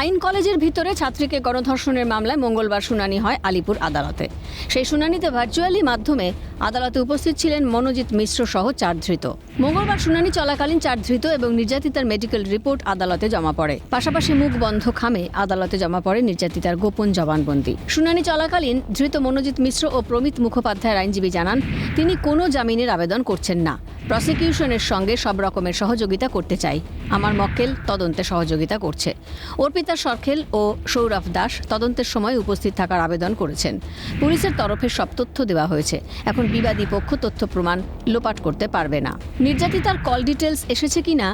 আইন কলেজের ভিতরে ছাত্রীকে গণধর্ষণের মামলায় মঙ্গলবার শুনানি হয় আলিপুর আদালতে। সেই শুনানিতে ভার্চুয়ালি মাধ্যমে আদালতে উপস্থিত ছিলেন মনোজিৎ মিশ্র সহ চার ধৃত। মঙ্গলবার শুনানি চলাকালীন চার ধৃত এবং নির্যাতিতার মেডিকেল রিপোর্ট আদালতে জমা পড়ে। পাশাপাশি মুখ বন্ধ খামে আদালতে জমা পড়ে নির্যাতিতার গোপন জবানবন্দি। শুনানি চলাকালীন ধৃত মনোজিৎ মিশ্র ও প্রমিত মুখোপাধ্যায়ের আইনজীবী জানান, তিনি কোনো জামিনের আবেদন করছেন না। প্রসিকিউশনের সঙ্গে সব রকমের সহযোগিতা করতে চাই। আমার মক্কেল তদন্তে সহযোগিতা করছে। অর্পিতা সরখেল ও সৌরভ দাস তদন্তের সময় উপস্থিত থাকার আবেদন করেছেন। পুলিশের তরফে সব তথ্য দেওয়া হয়েছে। এখন বিবাদী পক্ষ তথ্য প্রমাণ লোপাট করতে পারবে না। নির্যাতিতার কল ডিটেলস এসেছে কিনা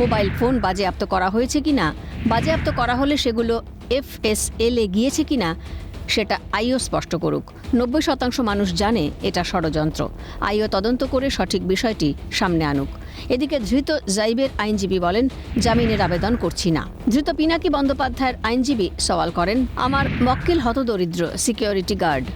মোবাইল ফোন বাজেয়াপ্ত করা হয়েছে কিনা বাজেয়াপ্ত করা হলে সেগুলো এফএসএল গিয়েছে কিনা সেটা আইও স্পষ্ট করুক। নব্বই শতাংশ মানুষ জানে এটা ষড়যন্ত্র। আইও তদন্ত করে সঠিক বিষয়টি সামনে আনুক। এদিকে ধৃত জাইবের আইনজীবী বলেন, জামিনের আবেদন করছি না। ধৃত পিনাকি বন্দ্যোপাধ্যায়ের আইনজীবী সওয়াল করেন, আমার মক্কেল হতদরিদ্র সিকিউরিটি গার্ড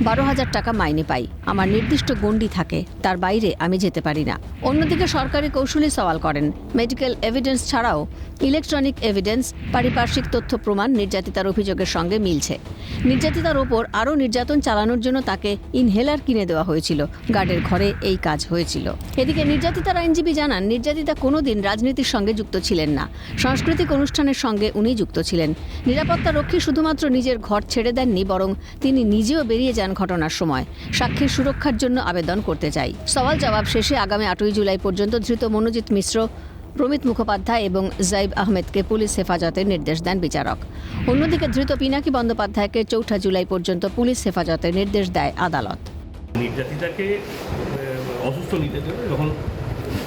বারো হাজার টাকা মাইনে পাই। আমার নির্দিষ্ট গণ্ডি থাকে, তার বাইরে আমি যেতে পারি না। অন্যদিকে সরকারি কৌশলী সওয়াল করেন মেডিকেল এভিডেন্স ছাড়াও ইলেকট্রনিক এভিডেন্স পারিপার্শ্বিক তথ্য প্রমাণ, নির্যাতিতার অভিযোগের সঙ্গে মিলছে। নির্যাতিতার ওপর আরও নির্যাতন চালানোর জন্য তাকে ইনহেলার কিনে দেওয়া হয়েছিল। গার্ডের ঘরে এই কাজ হয়েছিল। এদিকে নির্যাতিতার আইনজীবী জানান, নির্যাতিতা কোনোদিন রাজনীতির সঙ্গে যুক্ত ছিলেন না। সাংস্কৃতিক অনুষ্ঠানের সঙ্গে উনি যুক্ত ছিলেন। নিরাপত্তা রক্ষী শুধুমাত্র নিজের ঘর ছেড়ে দেননি, বরং তিনি নিজেও বেরিয়ে যান ঘটনার সময়। সাক্ষীর সুরক্ষার জন্য আবেদন করতে চাই। সওয়াল জবাব শেষে আগামী আটই জুলাই পর্যন্ত ধৃত মনোজিৎ মিশ্র, প্রমিত মুখোপাধ্যায় এবং জাইব আহমেদকে পুলিশ হেফাজতের নির্দেশ দেন বিচারক। অন্যদিকে ধৃত পিনাকি বন্দ্যোপাধ্যায়কে চৌঠা জুলাই পর্যন্ত পুলিশ হেফাজতের নির্দেশ দেয় আদালত। নির্যাতিতাকে অসুস্থ নির্যাতিতা যখন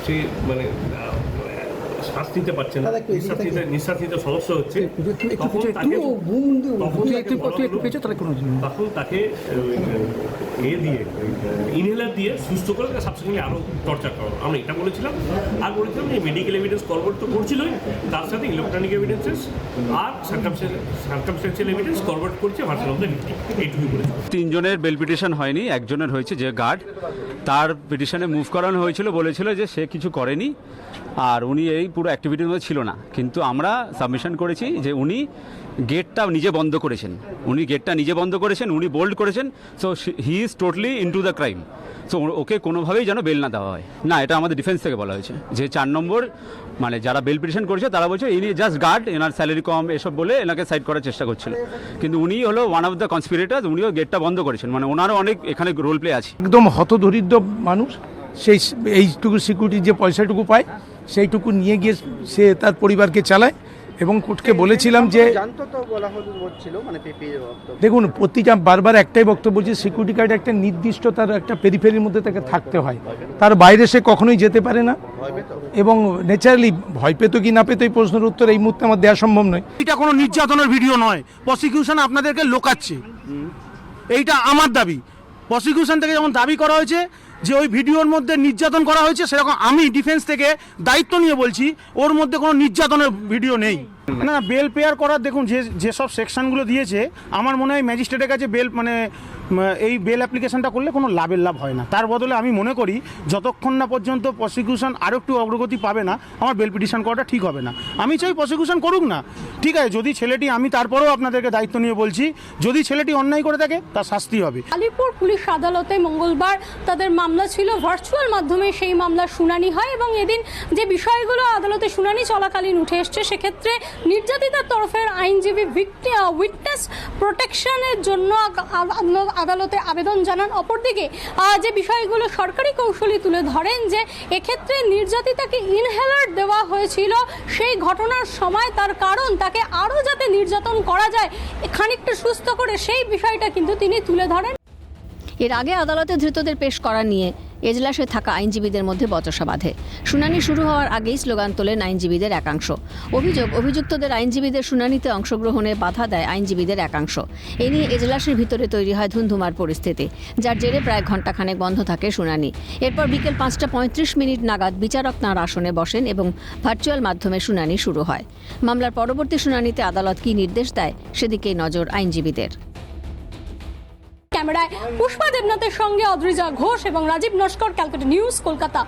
সে মানে শ্বাস নিতে পারছে না দাদা, একটু এদিকে নিঃশ্বাস নিতে তাকিয়ে। নিঃশ্বাস নিতে সমস্যা হচ্ছে তখন তাকে তখন তাকে এ দিয়ে ইনহেলার দিয়ে সুস্থ করে তাকে আরও টর্চার করা আমরা এটা বলেছিলাম। আর বলেছিলাম যে মেডিকেল এভিডেন্স করবট তো করছিলই। তার সাথে ইলেকট্রনিক এভিডেন্সেস আর সার্কামস্টেন্সিয়াল এভিডেন্স করবট করছে ভার্সন অফ দ্য ভিক্টিম এইটুকুই বলেছিলাম। তিনজনের বেল পিটিশন হয়নি একজনের হয়েছে যে গার্ড। তার পিটিশনে মুভ করানো হয়েছিল বলেছিল যে সে কিছু করেনি। আর উনি এই পুরো অ্যাক্টিভিটির মধ্যে ছিল না। কিন্তু আমরা সাবমিশন করেছি যে উনি গেটটা নিজে বন্ধ করেছেন। উনি গেটটা নিজে বন্ধ করেছেন, উনি বোল্ড করেছেন। So he is totally into the crime so okay কোনোভাবেই যেন বেল না দেওয়া হয়। না, এটা আমাদের ডিফেন্স থেকে বলা হয়েছে। যে চার নম্বর মানে যারা বেল পিটিশন করেছে, তারা বলছে, ইনি জাস্ট গার্ড এনার স্যালারি কম, এসব বলে এনাকে সাইড করার চেষ্টা করছিল। কিন্তু উনি হলো ওয়ান অফ দ্য কনস্পিরেটার উনিও গেটটা বন্ধ করেছেন। মানে ওনারও অনেক এখানে রোল প্লে আছে। একদম হতদরিদ্র মানুষ, সেই, এইটুকু সিকিউরিটির যে পয়সাটুকু পায় সেইটুকু নিয়ে গিয়ে সে তার পরিবারকে চালায় এবং কোর্টকে বলেছিলাম যে জানতো তো বলা হতো হচ্ছিল মানে দেখুন প্রতিটা বারবার একটাই বক্তব্য যে সিকিউরিটি গার্ড একটা নির্দিষ্ট তার একটা পেরিফেরির মধ্যে তাকে থাকতে হয়। তার বাইরে সে কখনোই যেতে পারে না। এবং ন্যাচারালি ভয় পেতো কি না পেতো এই প্রশ্নের উত্তর এই মুহূর্তে আমার দেওয়া সম্ভব নয়। এটা কোনো নির্যাতনের ভিডিও নয়। প্রসিকিউশন আপনাদেরকে লোকাচ্ছে। এইটা আমার দাবি। প্রসিকিউশন থেকে যেমন দাবি করা হয়েছে যে ওই ভিডিওর মধ্যে নির্যাতন করা হয়েছে, সেরকম আমি ডিফেন্স থেকে দায়িত্ব নিয়ে বলছি, ওর মধ্যে কোনো নির্যাতনের ভিডিও নেই। না বেল পেয়ার করার দেখুন, যে, যেসব সেকশনগুলো দিয়েছে, আমার মনে হয় ম্যাজিস্ট্রেটের কাছে বেল মানে এই বেল অ্যাপ্লিকেশনটা করলে কোনো লাভের লাভ হয় না। তার বদলে আমি মনে করি, যতক্ষণ না পর্যন্ত প্রসিকিউশন আরও একটু অগ্রগতি পাবে না, আমার বেল পিটিশন করাটা ঠিক হবে না। আমি চাই প্রসিকিউশন করুক না। ঠিক আছে, যদি ছেলেটি, আমি তারপরেও আপনাদেরকে দায়িত্ব নিয়ে বলছি, যদি ছেলেটি অন্যায় করে থাকে, তার শাস্তি হবে। আলিপুর পুলিশ আদালতে মঙ্গলবার তাদের মামলা ছিল ভার্চুয়াল মাধ্যমে সেই মামলার শুনানি হয় এবং এদিন যে বিষয়গুলো আদালতে শুনানি চলাকালীন উঠে এসছে, সেক্ষেত্রে নির্যাতিতার তরফের আইনজীবী উইটনেস প্রোটেকশনের জন্য আদালতে আবেদন জানান। অপরদিকে যে বিষয়গুলো সরকারি কৌশলী তুলে ধরেন যে এক্ষেত্রে নির্যাতিতাকে ইনহেলার দেওয়া হয়েছিল, সেই ঘটনার সময় তার কারণ তাকে আরও যাতে নির্যাতন করা যায়, খানিকটা সুস্থ করে সেই বিষয়টা কিন্তু তিনি তুলে ধরেন। এর আগে আদালতে ধৃতদের পেশ করা নিয়ে এজলাসে থাকা আইনজীবীদের মধ্যে বচসা বাঁধে। শুনানি শুরু হওয়ার আগেই স্লোগান তোলেন আইনজীবীদের একাংশ। অভিযোগ, অভিযুক্তদের আইনজীবীদের শুনানিতে অংশগ্রহণে বাধা দেয় আইনজীবীদের একাংশ। এ নিয়ে এজলাসের ভিতরে তৈরি হয় ধুন্ধুমার পরিস্থিতি, যার জেরে প্রায় ঘণ্টাখানেক বন্ধ থাকে শুনানি। এরপর বিকেল পাঁচটা পঁয়ত্রিশ মিনিট নাগাদ বিচারক তাঁর আসনে বসেন এবং ভার্চুয়াল মাধ্যমে শুনানি শুরু হয়। মামলার পরবর্তী শুনানিতে আদালত কী নির্দেশ দেয়, সেদিকেই নজর আইনজীবীদের। ক্যামেরায় পুষ্পা দেবনাথের সঙ্গে অদ্রিজা ঘোষ এবং রাজীব নস্কর ক্যালকাটা নিউজ কলকাতা।